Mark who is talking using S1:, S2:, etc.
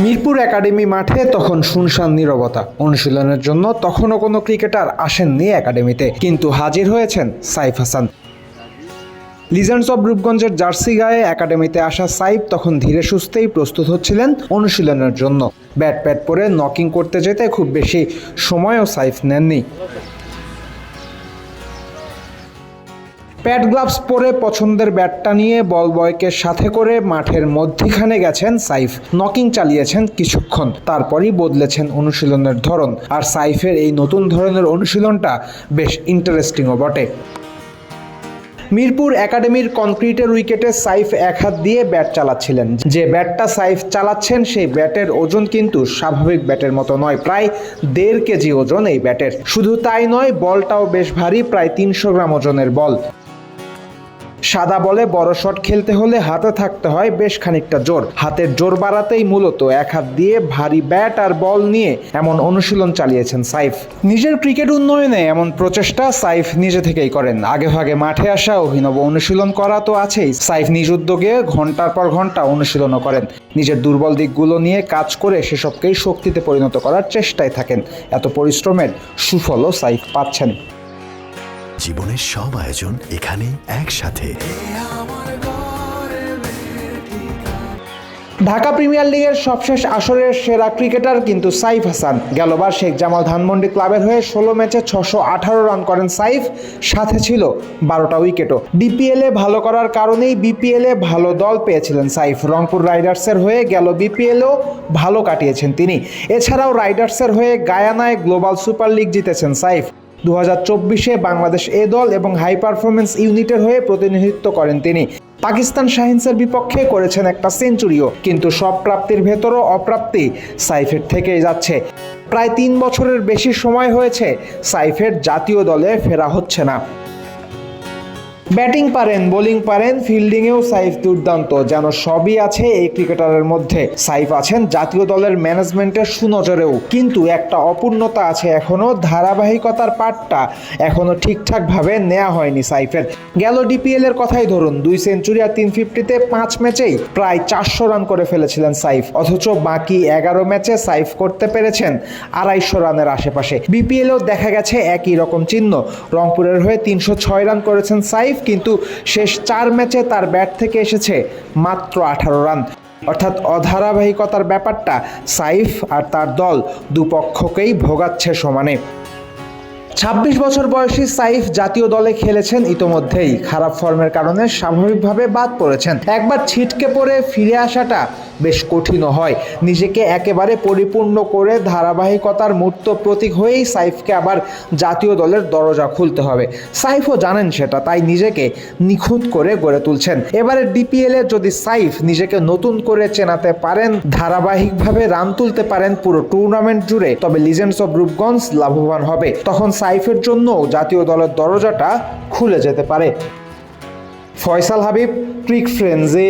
S1: Mirpur academy মাঠে তখন শুনশান নীরবতা। অনুশীলনের জন্য তখনও কোনো ক্রিকেটার আসেননি একাডেমিতে, কিন্তু হাজির হয়েছেন সাইফ হাসান। লিজেন্ডস অব রূপগঞ্জের জার্সি গায়ে একাডেমিতে আসা সাইফ তখন ধীরে সুস্থেই প্রস্তুত হচ্ছিলেন অনুশীলনের জন্য। ব্যাট প্যাট পরে নকিং করতে যেতে খুব বেশি সময়ও সাইফ নেননি। প্যাড গ্লাভস পরে পছন্দের ব্যাটটা নিয়ে বল বয়কে সাথে করে মাঠের মধ্যিখানে গেছেন সাইফ। নকিং চালিয়েছেন কিছুক্ষণ, তারপরই বদলেছেন অনুশীলনের ধরন। আর সাইফের এই নতুন ধরনের অনুশীলনটা বেশ ইন্টারেস্টিংও বটে। মিরপুর একাডেমির কনক্রিটের উইকেটে সাইফ এক হাত দিয়ে ব্যাট চালাচ্ছিলেন। যে ব্যাটটা সাইফ চালাচ্ছেন, সেই ব্যাটের ওজন কিন্তু স্বাভাবিক ব্যাটের মতো নয়, প্রায় দেড় কেজি ওজন এই ব্যাটের। শুধু তাই নয়, বলটাও বেশ ভারী, প্রায় তিনশো গ্রাম ওজনের বল। সাদা বলে বড় শট খেলতে হলে হাতে থাকতে হয় বেশ খানিকটা জোর। হাতের জোর বাড়াতেই মূলত এক হাত দিয়ে ভারী ব্যাট আর বল নিয়ে এমন অনুশীলন চালিয়েছেন সাইফ। নিজের ক্রিকেট উন্নয়নে এমন প্রচেষ্টা সাইফ নিজে থেকেই করেন। আগে ভাগে মাঠে আসা অভিনব অনুশীলন করা তো আছেই। সাইফ নিজ উদ্যোগে ঘণ্টার পর ঘণ্টা অনুশীলনও করেন। নিজের দুর্বল দিকগুলো নিয়ে কাজ করে সেসবকেই শক্তিতে পরিণত করার চেষ্টায় থাকেন। এত পরিশ্রমের সুফলও সাইফ পাচ্ছেন।
S2: জীবনের সব আয়োজন এখানে একসাথে।
S1: ঢাকা প্রিমিয়ার লিগের সবশেষ আসরের সেরা ক্রিকেটার কিন্তু সাইফ হাসান। গেলবার শেখ জামাল ধানমন্ডি ক্লাবের হয়ে ষোলো ম্যাচে ছশো আঠারো রান করেন সাইফ, সাথে ছিল বারোটা উইকেটও। ডিপিএলে ভালো করার কারণেই বিপিএলে ভালো দল পেয়েছিলেন সাইফ। রংপুর রাইডার্সের হয়ে গেল বিপিএলও ভালো কাটিয়েছেন তিনি। এছাড়াও রাইডার্সের হয়ে গায়ানায় গ্লোবাল সুপার লিগ জিতেছেন সাইফ। দু চব্বিশে বাংলাদেশ এ দল এবং হাই পারফরমেন্স ইউনিটের হয়ে প্রতিনিধিত্ব করেন তিনি। পাকিস্তান শাহিনসের বিপক্ষে করেছেন একটা সেঞ্চুরিও, কিন্তু সব প্রাপ্তির ভেতরও অপ্রাপ্তি সাইফের থেকেই যাচ্ছে। প্রায় তিন বছরের বেশি সময় হয়েছে সাইফের জাতীয় দলে ফেরা হচ্ছে না। ব্যাটিং পারেন, বোলিং পারেন, ফিল্ডিংয়েও সাইফ দুর্দান্ত, যেন সবই আছে এই ক্রিকেটারের মধ্যে। সাইফ আছেন জাতীয় দলের ম্যানেজমেন্টের সুনজরেও, কিন্তু একটা অপূর্ণতা আছে এখনও ধারাবাহিকতার পাটটা এখনও ঠিকঠাকভাবে নেওয়া হয়নি সাইফের। গেল ডিপিএল এর কথাই ধরুন, দুই সেঞ্চুরি আর তিন ফিফটিতে পাঁচ ম্যাচেই প্রায় চারশো রান করে ফেলেছিলেন সাইফ, অথচ বাকি এগারো ম্যাচে সাইফ করতে পেরেছেন আড়াইশো রানের আশেপাশে। বিপিএলেও দেখা গেছে একই রকম চিহ্ন, রংপুরের হয়ে তিনশো ছয় রান করেছেন সাইফ কিন্তু শেষ চার ম্যাচে তার ব্যাট থেকে এসেছে মাত্র আঠারো রান। অর্থাৎ অধারাবাহিকতার ব্যাপারটা সাইফ আর তার দল দুপক্ষকেই ভোগাচ্ছে সমানে। ছাব্বিশ বছর বয়সী সাইফ জাতীয় দলে খেলেছেন ইতোমধ্যেই। খারাপ ফর্মের কারণে স্বাভাবিকভাবে বাদ পড়েছেন। একবার ছিটকে পড়ে ফিরে আসাটা বেশ কঠিনও হয়। নিজেকে একেবারে পরিপূর্ণ করে ধারাবাহিকতার মূর্ত প্রতীক হয়েই সাইফকে আবার জাতীয় দলের দরজা খুলতে হবে। সাইফও জানেন সেটা, তাই নিজেকে নিখুঁত করে গড়ে তুলছেন। এবারে ডিপিএলে যদি সাইফ নিজেকে নতুন করে চেনাতে পারেন, ধারাবাহিকভাবে রান তুলতে পারেন পুরো টুর্নামেন্ট জুড়ে, তবে লিজেন্ডস অব রূপগঞ্জ লাভবান হবে। তখন সাইফের জন্য জাতীয় দলের দরজাটা খুলে যেতে পারে। ফয়সাল হাবিব ক্রিক ফ্রেন্ডসে।